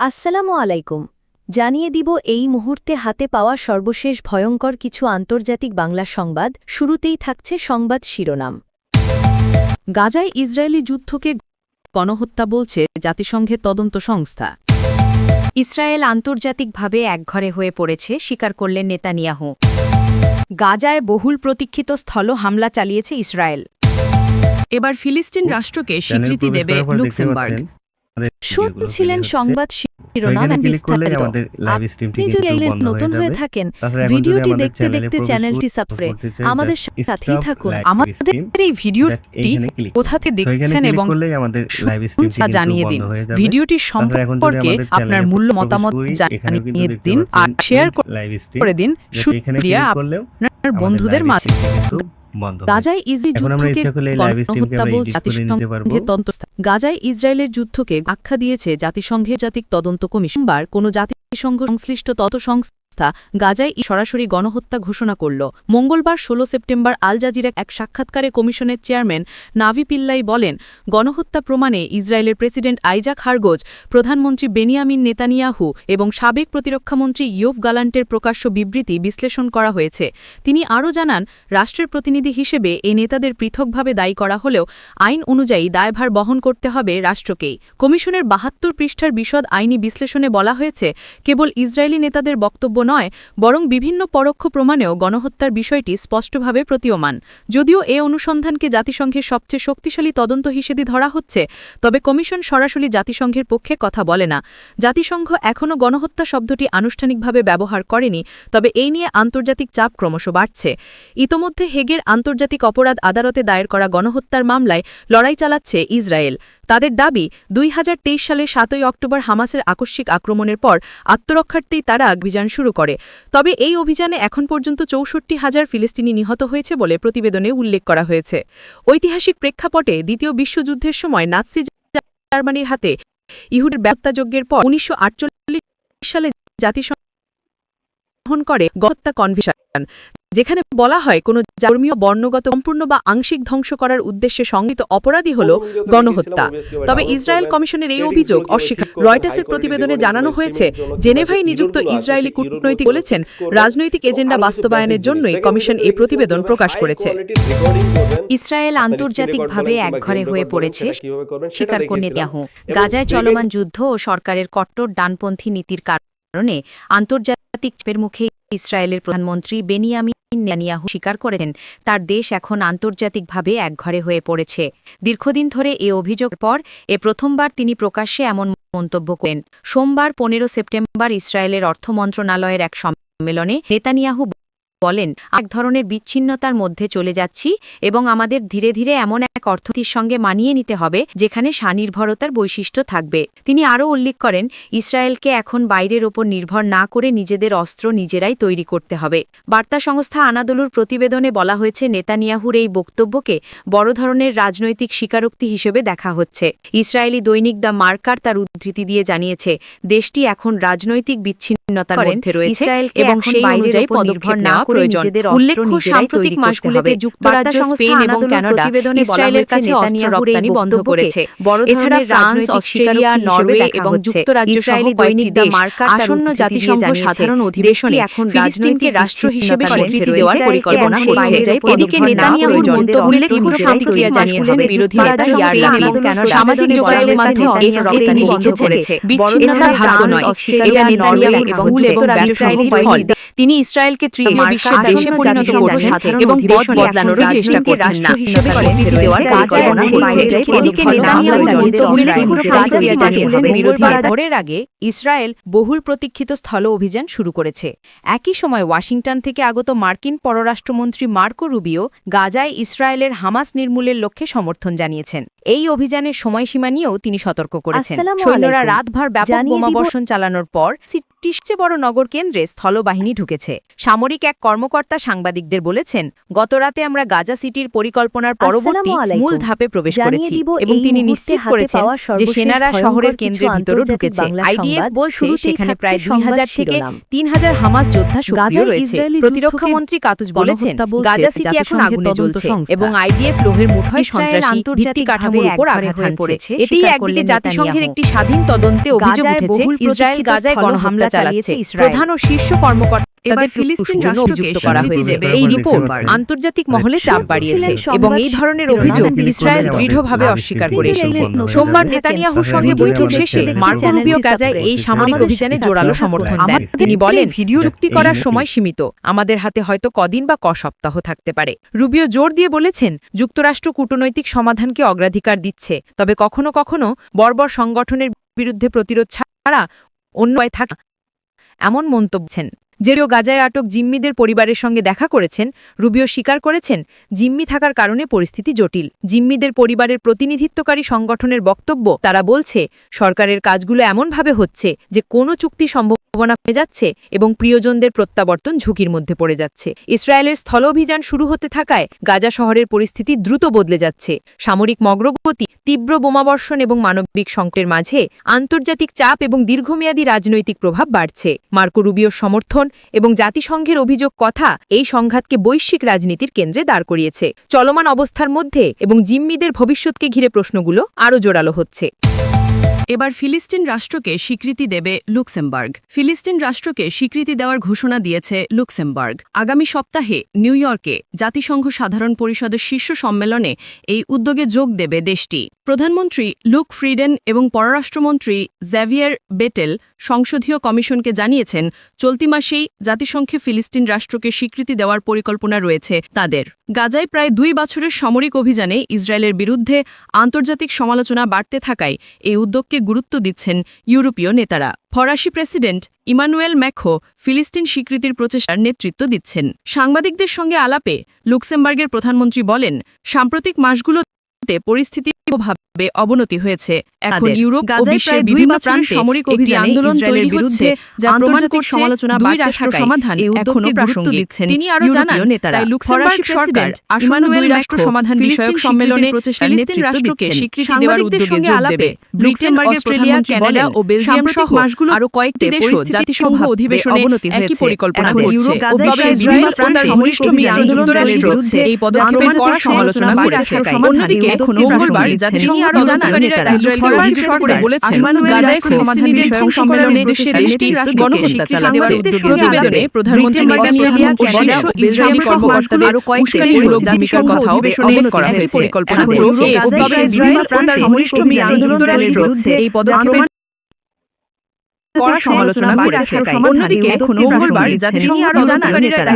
আসসালামু আলাইকুম। জানিয়ে দিব এই মুহূর্তে হাতে পাওয়া সর্বশেষ ভয়ঙ্কর কিছু আন্তর্জাতিক বাংলা সংবাদ শুরুতেই থাকছে সংবাদ শিরোনাম। গাজায় ইসরায়েলি যুদ্ধকে গণহত্যা বলছে জাতিসংঘের তদন্ত সংস্থা। ইসরায়েল আন্তর্জাতিকভাবে একঘরে হয়ে পড়েছে স্বীকার করলেন নেতানিয়াহু। গাজায় বহুল প্রতীক্ষিত স্থল হামলা চালিয়েছে ইসরায়েল। এবার ফিলিস্তিন রাষ্ট্রকে স্বীকৃতি দেবে লুক্সেমবার্গ। শুনছিলেন সংবাদ শিরোনাম বিস্তারিত। আপনি যদি এই নতুন হয়ে থাকেন ভিডিওটি দেখতে দেখতে চ্যানেলটি সাবস্ক্রাইব আমাদের সাথেই থাকুন। আমাদের এই ভিডিওটি কোথাতে দেখছেন এবং তা জানিয়ে দিন ভিডিওটি সম্পর্কে আপনার মূল্য মতামত জানিয়ে দিন আর শেয়ার করে দিন। সুপ্রিয়া আপনার বন্ধুদের মাঝে গাজায় গাজায় ইসরায়েলের যুদ্ধকে আখ্যা দিয়েছে জাতিসংঘের জাতিক তদন্ত কমিশন। বার কোনো জাতিসংঘ সংশ্লিষ্ট তত সংস্থা গাজায় ই সরাসরি গণহত্যা ঘোষণা করল। মঙ্গলবার ১৬ সেপ্টেম্বর আল জাজিরা এক সাক্ষাৎকারে কমিশনের চেয়ারম্যান নাভি পিল্লাই বলেন, গণহত্যা প্রমাণে ইসরায়েলের প্রেসিডেন্ট আইজাক হারগোজ, প্রধানমন্ত্রী বেনিয়ামিন নেতানিয়াহু এবং সাবেক প্রতিরক্ষামন্ত্রী ইয়োভ গালান্টের প্রকাশ্য বিবৃতি বিশ্লেষণ করা হয়েছে। তিনি আরও জানান, রাষ্ট্রের প্রতিনিধি হিসেবে এই নেতাদের পৃথকভাবে দায়ী করা হলেও আইন অনুযায়ী দায়ভার বহন করতে হবে রাষ্ট্রকেই। কমিশনের বাহাত্তর পৃষ্ঠার বিশদ আইনি বিশ্লেষণে বলা হয়েছে, কেবল ইসরায়েলি নেতাদের বক্তব্য নয়, বরং বিভিন্ন পরোক্ষ প্রমাণেও গণহত্যার বিষয়টি স্পষ্টভাবে প্রতীয়মান। যদিও এ অনুসন্ধানকে জাতিসংঘের সবচেয়ে শক্তিশালী তদন্ত হিসেবে ধরা হচ্ছে, তবে কমিশন সরাসরি জাতিসংঘের পক্ষে কথা বলে না। জাতিসংঘ এখনও গণহত্যা শব্দটি আনুষ্ঠানিকভাবে ব্যবহার করেনি, তবে এই নিয়ে আন্তর্জাতিক চাপ ক্রমশ বাড়ছে। ইতোমধ্যে হেগের আন্তর্জাতিক অপরাধ আদালতে দায়ের করা গণহত্যার মামলায় লড়াই চালাচ্ছে ইসরায়েল। তাদের দাবি, দুই হাজার তেইশ সালের সাতই অক্টোবর হামাসের আকস্মিক আক্রমণের পর আত্মরক্ষার্থেই তারা অভিযান শুরু করে। তবে এই অভিযানে এখন পর্যন্ত চৌষট্টি হাজার ফিলিস্তিনি নিহত হয়েছে বলে প্রতিবেদনে উল্লেখ করা হয়েছে। ঐতিহাসিক প্রেক্ষাপটে দ্বিতীয় বিশ্বযুদ্ধের সময় নাৎসি জার্মানির হাতে ইহুদের ব্যত্যাযজ্ঞের পর উনিশশো আটচল্লিশ সালে জাতিসংঘ গ্রহণ করে গহত্যা কনভেনশন। যেখানে বলা হয় কোনো ধর্মীয় বর্ণগত সম্পূর্ণ বা আংশিক ধ্বংস করার উদ্দেশ্যে সংগৃহীত অপরাধী হল গণহত্যা। তবে ইসরায়েল কমিশনের এই অভিযোগ অস্বীকার রয়টার্সের প্রতিবেদনে জানানো হয়েছে জেনেভায় নিযুক্ত ইসরায়েলি কূটনৈতিক বলেছেন রাজনৈতিক এজেন্ডা বাস্তবায়নের জন্যই কমিশন এই প্রতিবেদন প্রকাশ করেছে। ইসরায়েল আন্তর্জাতিকভাবে একঘরে হয়ে পড়েছে? স্বীকার করে নেতানিয়াহু গাজায় চলমান যুদ্ধ ও সরকারের কট্টর ডানপন্থী নীতির কারণে আন্তর্জাতিক চাপের মুখে ইসরায়েলের প্রধানমন্ত্রী বেনিয়ামিন নেতানিয়াহু স্বীকার করেছেন, তার দেশ এখন আন্তর্জাতিকভাবে একঘরে হয়ে পড়েছে। দীর্ঘদিন ধরে এ অভিযোগ পর এ প্রথমবার তিনি প্রকাশ্যে এমন মন্তব্য করেন। সোমবার পনেরো সেপ্টেম্বর ইসরায়েলের অর্থ মন্ত্রণালয়ের এক সম্মেলনে নেতানিয়াহু বলেন এক ধরনের বিচ্ছিন্নতার মধ্যে চলে যাচ্ছি এবং আমাদের ধীরে ধীরে এমন এক অর্থনীতির সঙ্গে মানিয়ে নিতে হবে যেখানে স্বনির্ভরতার বৈশিষ্ট্য থাকবে। তিনি আরও উল্লেখ করেন, ইসরায়েলকে এখন বাইরের ওপর নির্ভর না করে নিজেদের অস্ত্র নিজেরাই তৈরি করতে হবে। বার্তা সংস্থা আনাদলুর প্রতিবেদনে বলা হয়েছে, নেতানিয়াহুর এই বক্তব্যকে বড় ধরনের রাজনৈতিক স্বীকারোক্তি হিসেবে দেখা হচ্ছে। ইসরায়েলি দৈনিক দ্য মার্কার তার উদ্ধৃতি দিয়ে জানিয়েছে, দেশটি এখন রাজনৈতিক বিচ্ছিন্নতার মধ্যে রয়েছে এবং সেই অনুযায়ী পদক্ষেপ নেওয়া প্রয়োজন। উল্লেখ্য সাম্প্রতিক মাসগুলিতে যুক্তরাজ্য স্পেন এবং কানাডা ইসরায়েলের কাছে অস্ত্র রপ্তানি বন্ধ করেছে। এছাড়া ফ্রান্স অস্ট্রেলিয়া নরওয়ে এবং যুক্তরাজ্য সহ কয়েকটি দেশ আসন্ন জাতিসংঘ সাধারণ অধিবেশনে ফিলিস্তিনকে রাষ্ট্র হিসেবে স্বীকৃতি দেওয়ার পরিকল্পনা করছে। এদিকে নেতানিয়াহুর মন্তব্যে তীব্র প্রতিক্রিয়া জানিয়েছেন বিরোধী নেতা ইয়ার লাপিদ সামাজিক যোগাযোগ মাধ্যম এক্স এ তিনি লিখেছেন বিচ্ছিন্নতা ভাগ্য নয় এটা নেতানিয়াহুর ভুল এবং ব্যর্থ ফল। তিনি ইসরায়েলকে তৃতীয় বিশ্বের দেশে পরিণত করছেন এবং পথ বদলানোরও চেষ্টা করছেন না। ভোরের আগে ইসরায়েল বহুল প্রতীক্ষিত স্থল অভিযান শুরু করেছে। একই সময় ওয়াশিংটন থেকে আগত মার্কিন পররাষ্ট্রমন্ত্রী মার্কো রুবিও গাজায় ইসরায়েলের হামাস নির্মূলের লক্ষ্যে সমর্থন জানিয়েছেন। এই অভিযানের সময়সীমা নিয়েও তিনি সতর্ক করেছেন। সৈন্যরা। রাতভর ব্যাপক বোমাবর্ষণ চালানোর পর সিটি সবচেয়ে বড় নগর কেন্দ্রে স্থলবাহিনী ঢুকেছে। সামরিক এক কর্মকর্তা সাংবাদিকদের বলেছেন গতরাতে আমরা গাজা সিটির পরিকল্পনার পরবর্তী মূল ধাপে প্রবেশ করেছি এবং তিনি নিশ্চিত করেছেন যে সেনারা শহরের কেন্দ্রের ভিতরও ঢুকেছে। আইডিএফ বলছে সেখানে প্রায় দুই হাজার থেকে তিন হাজার হামাস যোদ্ধা সক্রিয় রয়েছে। প্রতিরক্ষা মন্ত্রী কাতুজ বলেছেন গাজা সিটি এখন আগুনে জ্বলছে এবং আইডিএফ লোহের মুঠোয় সন্ত্রাসী ভিত্তি কাঠামোর উপর আঘাত হানছে। এতেই একদিকে জাতিসংঘের একটি স্বাধীন তদন্তে অভিযোগ উঠেছে ইসরায়েল গাজায় স্থল গণহত্যা হামলা চালাচ্ছে ইসরায়েল। প্রধান ও শীর্ষ টুকরোর ফিলিস্তিন জন্য অভিযুক্ত করা হয়েছে। এই রিপোর্ট আন্তর্জাতিক মহলে চাপ বাড়িয়েছে এবং এই ধরনের অভিযোগ ইসরায়েল দৃঢ়ভাবে অস্বীকার করে এসেছে সোমবার নেতানিয়াহুর সঙ্গে বৈঠক শেষে মার্কো রুবিও গাজায় এই সামরিক অভিযানে জোরালো সমর্থন দেন। তিনি বলেন চুক্তি করার সময় সীমিত। আমাদের হাতে হয়তো কদিন বা ক সপ্তাহ থাকতে পারে। রুবিও জোর দিয়ে বলেছেন যুক্তরাষ্ট্র কূটনৈতিক সমাধানকে অগ্রাধিকার দিচ্ছে। তবে কখনো কখনো বর্বর সংগঠনের বিরুদ্ধে প্রতিরোধ ছাড়া অন্য উপায় থাকে। এমন মন্তব্যছেন জেরিও গাজায় আটক জিম্মিদের পরিবারের সঙ্গে দেখা করেছেন। রুবিও স্বীকার করেছেন, জিম্মি থাকার কারণে পরিস্থিতি জটিল। জিম্মিদের পরিবারের প্রতিনিধিত্বকারী সংগঠনের বক্তব্য, তারা বলছে, সরকারের কাজগুলো এমনভাবে হচ্ছে যে কোনো চুক্তি সম্ভাবনা কমে যাচ্ছে এবং প্রিয়জনদের প্রত্যাবর্তন ঝুঁকির মধ্যে পড়ে যাচ্ছে। ইসরায়েলের স্থল অভিযান শুরু হতে থাকায় গাজা শহরের পরিস্থিতি দ্রুত বদলে যাচ্ছে। সামরিক মগ্রগতি, তীব্র বোমাবর্ষণ এবং মানবিক সংকটের মাঝে আন্তর্জাতিক চাপ এবং দীর্ঘমেয়াদী রাজনৈতিক প্রভাব বাড়ছে। মার্কো রুবিওর সমর্থন এবং জাতিসংঘের অভিযোগ কথা এই সংঘাতকে বৈশ্বিক রাজনীতির কেন্দ্রে দাঁড় করিয়েছে। চলমান অবস্থার মধ্যে এবং জিম্মিদের ভবিষ্যৎকে ঘিরে প্রশ্নগুলো আরও জোরালো হচ্ছে। এবার ফিলিস্তিন রাষ্ট্রকে স্বীকৃতি দেবে লুক্সেমবার্গ। ফিলিস্তিন রাষ্ট্রকে স্বীকৃতি দেওয়ার ঘোষণা দিয়েছে লুক্সেমবার্গ। আগামী সপ্তাহে নিউ ইয়র্কে জাতিসংঘ সাধারণ পরিষদের শীর্ষ সম্মেলনে এই উদ্যোগে যোগ দেবে দেশটি। প্রধানমন্ত্রী লুক ফ্রিডেন এবং পররাষ্ট্রমন্ত্রী জ্যাভিয়ার বেটেল সংসদীয় কমিশনকে জানিয়েছেন, চলতি মাসেই জাতিসংঘে ফিলিস্তিন রাষ্ট্রকে স্বীকৃতি দেওয়ার পরিকল্পনা রয়েছে তাদের। গাজায় প্রায় দুই বছরের সামরিক অভিযানে ইসরায়েলের বিরুদ্ধে আন্তর্জাতিক সমালোচনা বাড়তে থাকায় এই উদ্যোগকে গুরুত্ব দিচ্ছেন ইউরোপীয় নেতারা। ফরাসি প্রেসিডেন্ট ইমানুয়েল ম্যাখো ফিলিস্তিন স্বীকৃতির প্রচেষ্টার নেতৃত্ব দিচ্ছেন। সাংবাদিকদের সঙ্গে আলাপে লুক্সেমবার্গের প্রধানমন্ত্রী বলেন, সাম্প্রতিক মাসগুলোতে পরিস্থিতি ভাবে অবনতি হয়েছে। এখন ইউরোপ ও বিশ্বের বিভিন্ন প্রান্তে একটি আন্দোলন তৈরি হচ্ছে যা প্রমাণ করছে দুই রাষ্ট্র সমাধান গুরুত্ব প্রাসঙ্গিক। তিনি ইউরোপীয় জানান তাই লুক্সেমবার্গ সরকার আসন্ন দুই রাষ্ট্র সমাধান বিষয়ক সম্মেলনে ফিলিস্তিন রাষ্ট্রকে স্বীকৃতি দেওয়ার উদ্যোগে যোগ দেবে ব্রিটেন অস্ট্রেলিয়া কানাডা ও বেলজিয়াম সহ আরও কয়েকটি দেশও জাতিসংঘ অধিবেশনে একই পরিকল্পনা করছে। তবে ইসরায়েল ও তার ঘনিষ্ঠ মিত্র যুক্তরাষ্ট্র এই পদক্ষেপের কড়া সমালোচনা করেছে অন্যদিকে এখনও মঙ্গলবার জাতিসংঘ তদন্তকারীরা ইসরায়েলকে অভিযুক্ত করে বলেছেন গাজায় ফিলিস্তিনিদের ধ্বংস করার উদ্দেশ্যে দেশটি গণহত্যা। চালাচ্ছে প্রতিবেদনে প্রধানমন্ত্রী নেতানিয়াহু ও শীর্ষ ইসরায়েলি কর্মকর্তাদের উস্কানিমূলক ভূমিকার কথাও অবগত করা হয়েছে। সূত্র বিরুদ্ধে এই পদক্ষেপের কড়া সমালোচনা বাড়তে অন্যদিকে মঙ্গলবার জাতিসংঘ তদন্তকারীরা